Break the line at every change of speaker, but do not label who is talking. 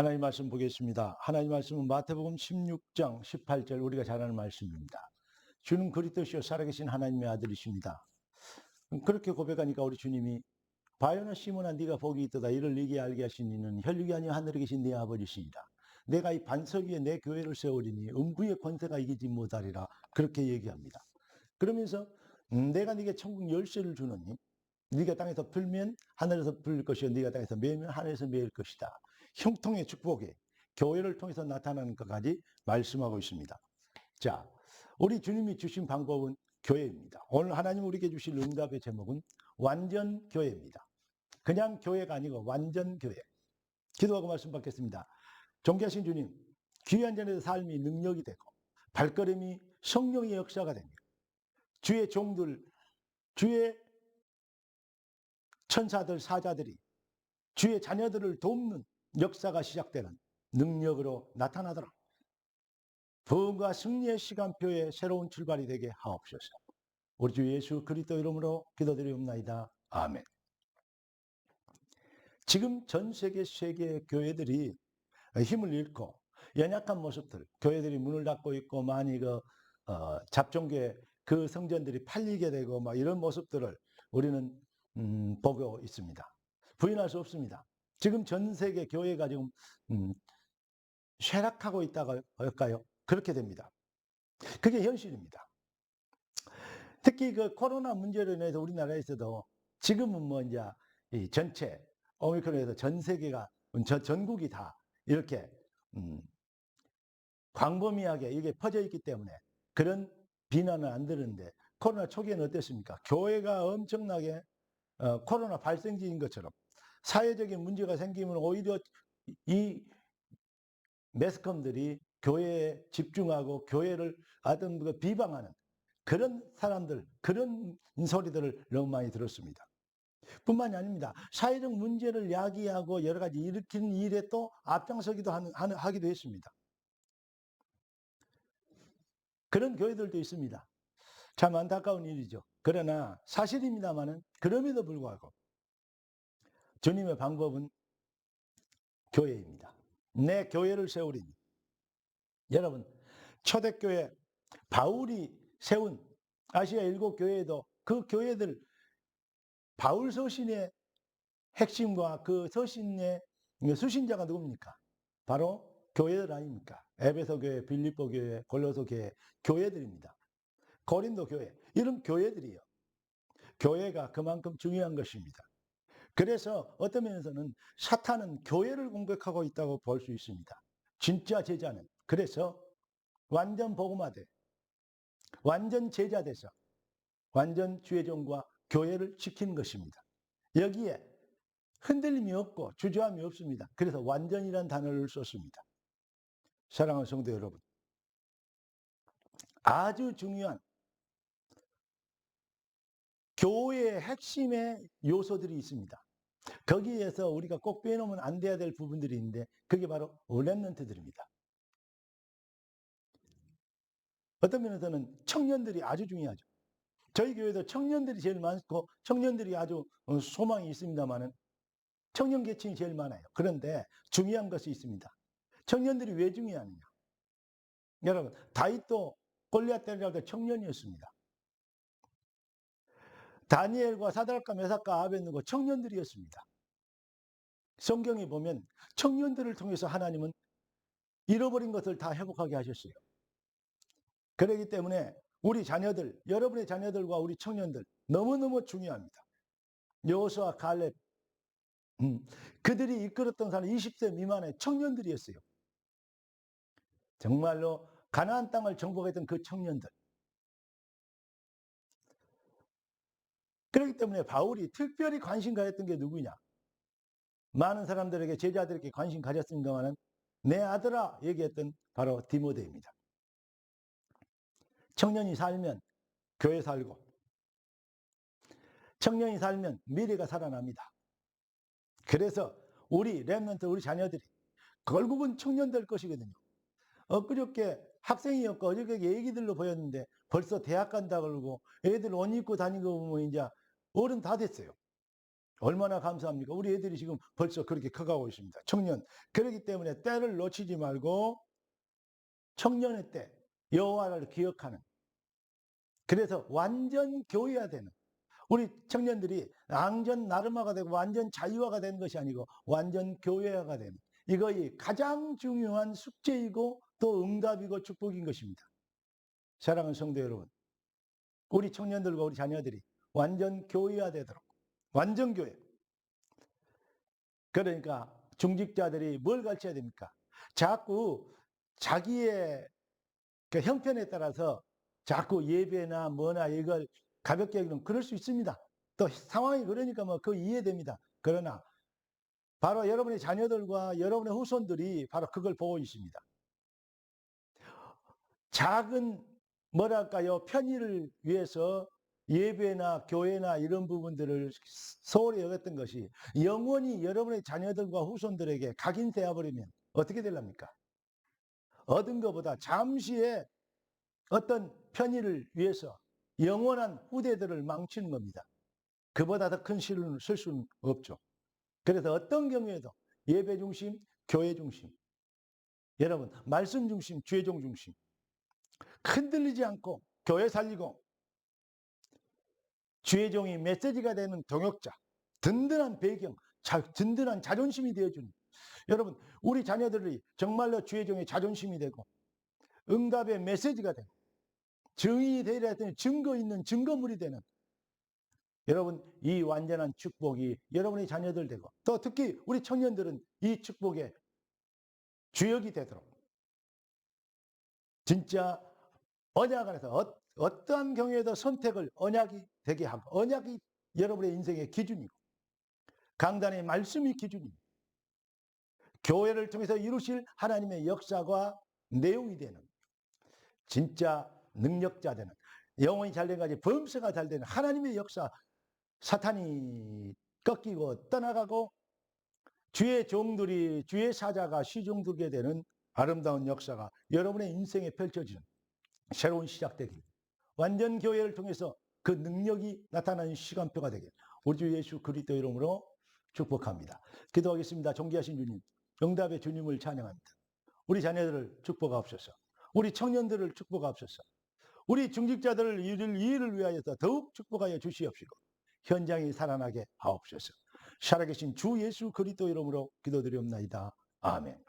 하나님 말씀 보겠습니다. 하나님 말씀은 마태복음 16장 18절 우리가 잘 아는 말씀입니다. 주는 그리스도시요 살아계신 하나님의 아들이십니다. 그렇게 고백하니까 우리 주님이 바요나 시몬아 네가 복이 있도다 이를 네게 알게 하신 이는 혈육이 아니요 하늘에 계신 네 아버지시니라. 내가 이 반석 위에 내 교회를 세우리니 음부의 권세가 이기지 못하리라 그렇게 얘기합니다. 그러면서 음, 내가 네게 천국 열쇠를 주노니 네가 땅에서 풀면 하늘에서 풀릴 것이요 네가 땅에서 매면 하늘에서 매일 것이다. 형통의 축복이 교회를 통해서 나타나는 것까지 말씀하고 있습니다. 자, 우리 주님이 주신 방법은 교회입니다. 오늘 하나님 우리에게 주실 응답의 제목은 완전 교회입니다. 그냥 교회가 아니고 완전 교회. 기도하고 말씀 받겠습니다. 존귀하신 주님, 귀한 전의 삶이 능력이 되고 발걸음이 성령의 역사가 됩니다. 주의 종들, 주의 천사들, 사자들이 주의 자녀들을 돕는 역사가 시작되는 능력으로 나타나도록 부흥과 승리의 시간표에 새로운 출발이 되게 하옵소서. 우리 주 예수 그리스도 이름으로 기도드리옵나이다. 아멘. 지금 전 세계 세계 교회들이 힘을 잃고 연약한 모습들, 교회들이 문을 닫고 있고 많이 그 어, 잡종계 그 성전들이 팔리게 되고 막 이런 모습들을 우리는 음, 보고 있습니다. 부인할 수 없습니다. 지금 전 세계 교회가 지금 음, 쇠락하고 있다고 할까요? 그렇게 됩니다. 그게 현실입니다. 특히 그 코로나 문제로 인해서 우리나라에서도 지금은 뭐 이제 이 전체 오미크론에서 전 세계가 전 전국이 다 이렇게 음, 광범위하게 이게 퍼져 있기 때문에 그런 비난은 안 들었는데 코로나 초기에는 어땠습니까? 교회가 엄청나게 어, 코로나 발생지인 것처럼 사회적인 문제가 생기면 오히려 이 매스컴들이 교회에 집중하고 교회를 어떤 그 비방하는 그런 사람들, 그런 소리들을 너무 많이 들었습니다. 뿐만이 아닙니다. 사회적 문제를 야기하고 여러 가지 일으키는 일에 또 앞장서기도 하는, 하기도 했습니다. 그런 교회들도 있습니다. 참 안타까운 일이죠. 그러나 사실입니다만은 그럼에도 불구하고 주님의 방법은 교회입니다. 내 교회를 세우리니. 여러분, 초대교회 바울이 세운 아시아 일곱 교회에도 그 교회들 바울 서신의 핵심과 그 서신의 수신자가 누굽니까? 바로 교회들 아닙니까? 에베소 교회, 빌립보 교회, 골로소 교회, 교회들입니다. 고린도 교회, 이런 교회들이요. 교회가 그만큼 중요한 것입니다. 그래서 어떤 면에서는 사탄은 교회를 공격하고 있다고 볼 수 있습니다. 진짜 제자는 그래서 완전 복음화돼 완전 제자 돼서 완전 주의 종과 교회를 지키는 것입니다. 여기에 흔들림이 없고 주저함이 없습니다. 그래서 완전이란 단어를 썼습니다. 사랑하는 성도 여러분. 아주 중요한 교회의 핵심의 요소들이 있습니다. 거기에서 우리가 꼭 빼놓으면 안 돼야 될 부분들이 있는데 그게 바로 랩런트들입니다. 어떤 면에서는 청년들이 아주 중요하죠. 저희 교회도 청년들이 제일 많고 청년들이 아주 어, 소망이 있습니다만은 청년 계층이 제일 많아요. 그런데 중요한 것이 있습니다. 청년들이 왜 중요하느냐? 여러분 다윗도 골리앗 때릴 때 청년이었습니다. 다니엘과 사드락과 메삭과 아벤누고 청년들이었습니다. 성경에 보면 청년들을 통해서 하나님은 잃어버린 것을 다 회복하게 하셨어요. 그렇기 때문에 우리 자녀들, 여러분의 자녀들과 우리 청년들 너무너무 중요합니다. 여호수아 갈렙 음, 그들이 이끌었던 사람 20세 미만의 청년들이었어요. 정말로 가나안 땅을 정복했던 그 청년들. 그렇기 때문에 바울이 특별히 관심 가졌던 게 누구냐? 많은 사람들에게 제자들에게 관심 가졌습니다만은 내 아들아 얘기했던 바로 디모데입니다. 청년이 살면 교회 살고 청년이 살면 미래가 살아납니다. 그래서 우리 랩런트 우리 자녀들이 결국은 청년 될 것이거든요. 엊그저께 학생이었고 어저께 얘기들로 보였는데 벌써 대학 간다 그러고 애들 옷 입고 다니고 보면 이제 어른 다 됐어요. 얼마나 감사합니까? 우리 애들이 지금 벌써 그렇게 커가고 있습니다. 청년. 그렇기 때문에 때를 놓치지 말고 청년의 때 여호와를 기억하는 그래서 완전 교회화 되는 우리 청년들이 완전 나름화가 되고 완전 자유화가 되는 것이 아니고 완전 교회화가 되는 이것이 가장 중요한 숙제이고 또 응답이고 축복인 것입니다. 사랑하는 성도 여러분, 우리 청년들과 우리 자녀들이 완전 교회화 되도록 완전 교회. 그러니까 중직자들이 뭘 가르쳐야 됩니까? 자꾸 자기의 그 형편에 따라서 자꾸 예배나 뭐나 이걸 가볍게 여기면 그럴 수 있습니다. 또 상황이 그러니까 뭐 그 이해됩니다. 그러나 바로 여러분의 자녀들과 여러분의 후손들이 바로 그걸 보고 있습니다. 작은 뭐랄까요 편의를 위해서 예배나 교회나 이런 부분들을 소홀히 여겼던 것이 영원히 여러분의 자녀들과 후손들에게 각인되어 버리면 어떻게 될랍니까? 얻은 것보다 잠시의 어떤 편의를 위해서 영원한 후대들을 망치는 겁니다. 그보다 더 큰 실을 쓸 수는 없죠. 그래서 어떤 경우에도 예배 중심, 교회 중심, 여러분 말씀 중심, 죄종 중심, 흔들리지 않고 교회 살리고 죄종이 메시지가 되는 동역자, 든든한 배경, 자, 든든한 자존심이 되어주는. 여러분 우리 자녀들이 정말로 죄종의 자존심이 되고 응답의 메시지가 되고 증인이 되리라 했더니 증거 있는 증거물이 되는. 여러분 이 완전한 축복이 여러분의 자녀들 되고 또 특히 우리 청년들은 이 축복의 주역이 되도록 진짜 언약 안에서 어, 어떠한 경우에도 선택을 언약이 되게 하고 언약이 여러분의 인생의 기준이고 강단의 말씀이 기준입니다. 교회를 통해서 이루실 하나님의 역사가 내용이 되는 진짜 능력자 되는 영혼이 잘된 가지 범사가 잘 되는 하나님의 역사 사탄이 꺾이고 떠나가고 주의 종들이 주의 사자가 시종들게 되는 아름다운 역사가 여러분의 인생에 펼쳐지는 새로운 시작되길 완전 교회를 통해서 그 능력이 나타나는 시간표가 되길 우리 주 예수 그리스도 이름으로 축복합니다. 기도하겠습니다. 존귀하신 주님, 응답의 주님을 찬양합니다. 우리 자녀들을 축복하옵소서. 우리 청년들을 축복하옵소서. 우리 중직자들을 이를 이를 위하여 더욱 축복하여 주시옵시고 현장이 살아나게 하옵소서. 살아계신 주 예수 그리스도 이름으로 기도드리옵나이다. 아멘.